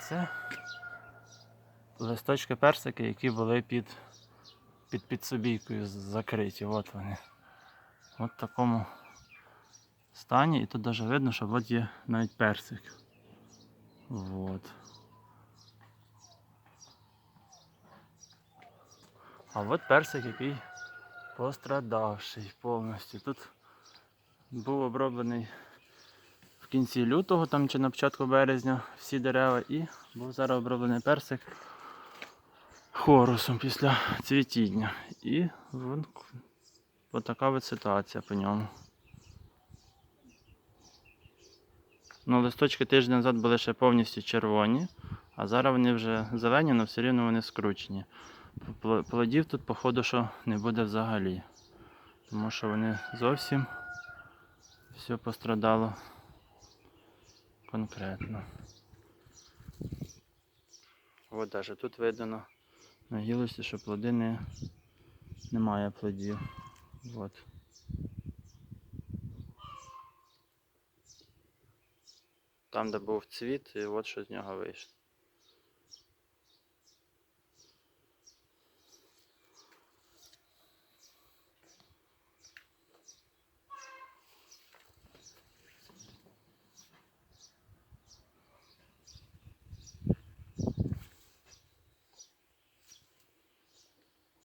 Це листочки персики, які були під, під підсобійкою закриті. От вони. От в такому стані. І тут навіть видно, що от є навіть персик. От. А от персик, який пострадавший повністю. Тут був оброблений кінці лютого там чи на початку березня всі дерева і був зараз оброблений персик хорусом після цвітіння. І вон, така от ситуація по ньому. Ну, листочки тиждень назад були ще повністю червоні, а зараз вони вже зелені, але все рівно вони скручені. Плодів тут, походу, що не буде взагалі. Тому що вони зовсім все пострадало конкретно. От даже тут видно на гілості, що плоди не, немає плодів. От. Там, де був цвіт, і от що з нього вийшло.